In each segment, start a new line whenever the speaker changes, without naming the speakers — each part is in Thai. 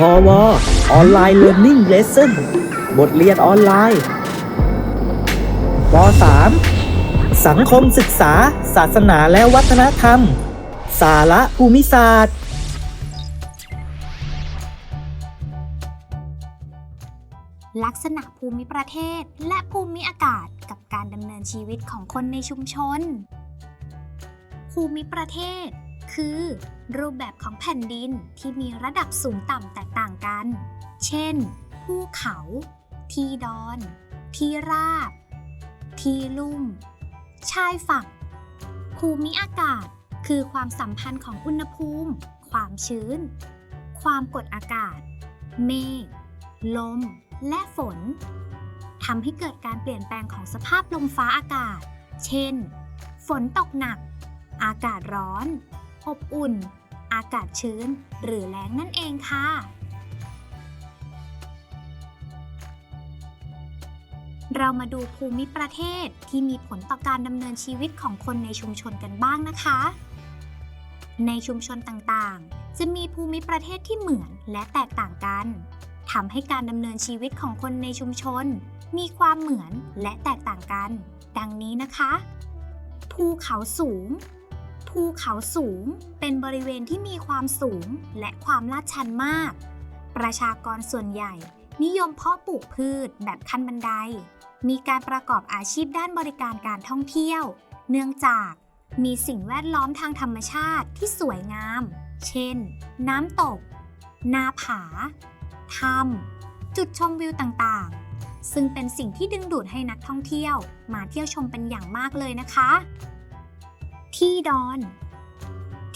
พอวออนไลน์เรียน i ิ g เลส s o n บทเรียนออนไลน์ป .3 สังคมศึกษา ศาสนาและวัฒนธรรม สาระภูมิศาสตร์
ลักษณะภูมิประเทศและภูมิอากาศกับการดำเนินชีวิตของคนในชุมชน ภูมิประเทศ คือ รูปแบบของแผ่นดินที่มีระดับสูงต่ำแตกต่างกัน เช่น ภูเขา ที่ดอน ที่ราบ ที่ลุ่ม ชายฝั่ง ภูมิอากาศ คือความสัมพันธ์ของอุณหภูมิ ความชื้น ความกดอากาศ เมฆ ลม และฝนทำให้เกิดการเปลี่ยนแปลงของสภาพลมฟ้าอากาศ เช่น ฝนตกหนัก อากาศร้อน อบอุ่น อากาศชื้น หรือแล้งนั่นเองค่ะ เรามาดูภูมิประเทศที่มีผลต่อการดำเนินชีวิตของคนในชุมชนกันบ้างนะคะ ในชุมชนต่างๆ จะมีภูมิประเทศที่เหมือนและแตกต่างกันทำให้การดำเนินชีวิตของคนในชุมชน มีความเหมือนและแตกต่างกัน ดังนี้นะคะ ภูเขาสูง ภูเขาสูง เป็นบริเวณที่มีความสูงและความลาดชันมาก ประชากรส่วนใหญ่ นิยมเพาะปลูกพืชแบบขั้นบันได มีการประกอบอาชีพด้านบริการการท่องเที่ยว เนื่องจากมีสิ่งแวดล้อมทางธรรมชาติที่สวยงาม เช่น น้ำตก นาผา ถ้ำ จุดชมวิวต่างๆ ซึ่งเป็นสิ่งที่ดึงดูดให้นักท่องเที่ยว มาเที่ยวชมเป็นอย่างมากเลยนะคะ ที่ดอน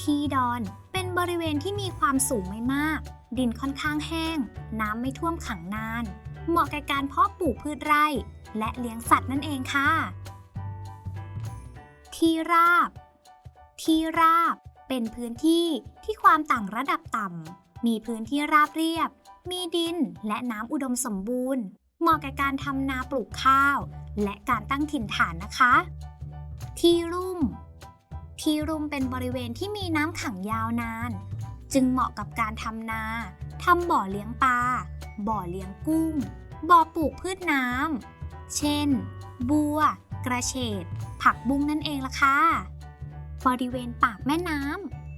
ที่ดอนเป็นบริเวณที่มีความสูงไม่มาก ดินค่อนข้างแห้ง น้ำไม่ท่วมขังนาน เหมาะกับการเพาะปลูกพืชไร่ และเลี้ยงสัตว์นั่นเองค่ะ ที่ราบ ที่ราบเป็นพื้นที่ที่ความต่างระดับต่ำ มีพื้นที่ราบเรียบ มีดินและน้ำอุดมสมบูรณ์ เหมาะกับการทำนาปลูกข้าว และการตั้งถิ่นฐานนะคะ ที่รุ่ม ที่รุ่มเป็นบริเวณที่มีน้ำขังยาวนาน จึงเหมาะกับการทำนาทำบ่อเลี้ยงปลาบ่อเลี้ยงกุ้ง บ่อปลูกพืชน้ำเช่น บัว กระเฉดผักบุ้งนั่นเองล่ะค่ะ บริเวณปากแม่น้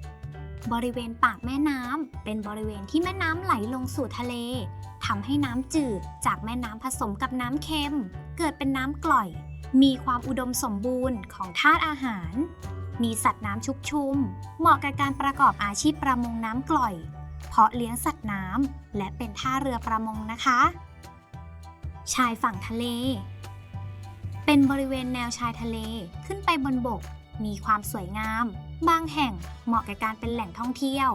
ำบริเวณปากแม่น้ำเป็นบริเวณที่แม่น้ำไหลลงสู่ทะเลทำให้น้ำจืดจากแม่น้ำผสมกับน้ำเค็ม เกิดเป็นน้ำกร่อย มีความอุดมสมบูรณ์ของธาตุอาหาร มีสัตว์น้ำชุกชุม เหมาะกับการประกอบอาชีพประมงน้ำกร่อย เพาะเลี้ยงสัตว์น้ำและเป็นท่าเรือประมงนะคะ ชายฝั่งทะเล เป็นบริเวณแนวชายทะเลขึ้นไปบนบก มีความสวยงาม บางแห่งเหมาะกับการเป็นแหล่งท่องเที่ยว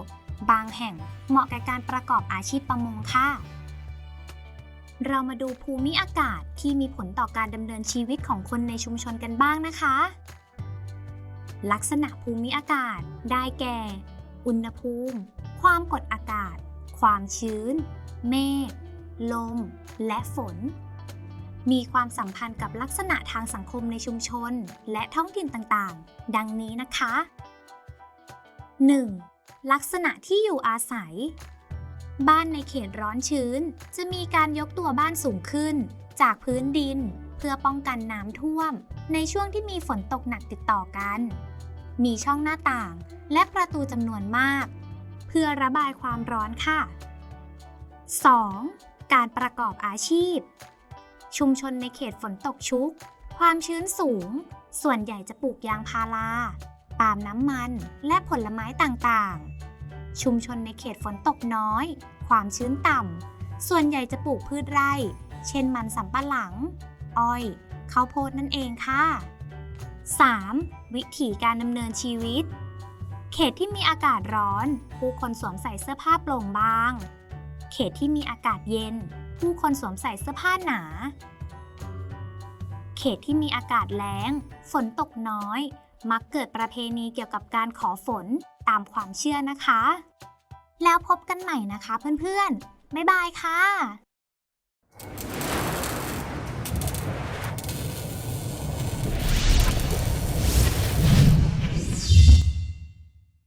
บางแห่งเหมาะกับการประกอบอาชีพประมงค่ะเรามาดูภูมิอากาศที่มีผลต่อการดำเนินชีวิตของคนในชุมชนกันบ้างนะคะ ลักษณะภูมิอากาศ ได้แก่ อุณหภูมิ ความกดอากาศ ความชื้น เมฆ ลม และฝน มีความสัมพันธ์กับลักษณะทางสังคมในชุมชน และท้องถิ่นต่างๆ ดังนี้นะคะ 1. ลักษณะที่อยู่อาศัย บ้านในเขตร้อนชื้น จะมีการยกตัวบ้านสูงขึ้น จากพื้นดิน เพื่อป้องกันน้ำท่วม ในช่วงที่มีฝนตกหนักติดต่อกัน มีช่องหน้าต่างและประตูจำนวนมาก เพื่อระบายความร้อนค่ะ 2. การประกอบอาชีพ ชุมชนในเขตฝนตกชุก ความชื้นสูง ส่วนใหญ่จะปลูกยางพาราปาล์มน้ำมัน และผลไม้ต่างๆ ชุมชนในเขตฝนตกน้อย ความชื้นต่ำ ส่วนใหญ่จะปลูกพืชไร่ เช่นมันสำปะหลัง อ้อยข้าวโพดนั่นเองค่ะ 3. วิถีการดำเนินชีวิต เขตที่มีอากาศร้อน ผู้คนสวมใส่เสื้อผ้าโปร่งบาง เขตที่มีอากาศเย็น ผู้คนสวมใส่เสื้อผ้าหนา เขตที่มีอากาศแล้ง ฝนตกน้อย มักเกิดประเพณีเกี่ยวกับการขอฝนตามความเชื่อนะคะ แล้วพบกันใหม่นะคะเพื่อนๆ บ๊ายบายค่ะ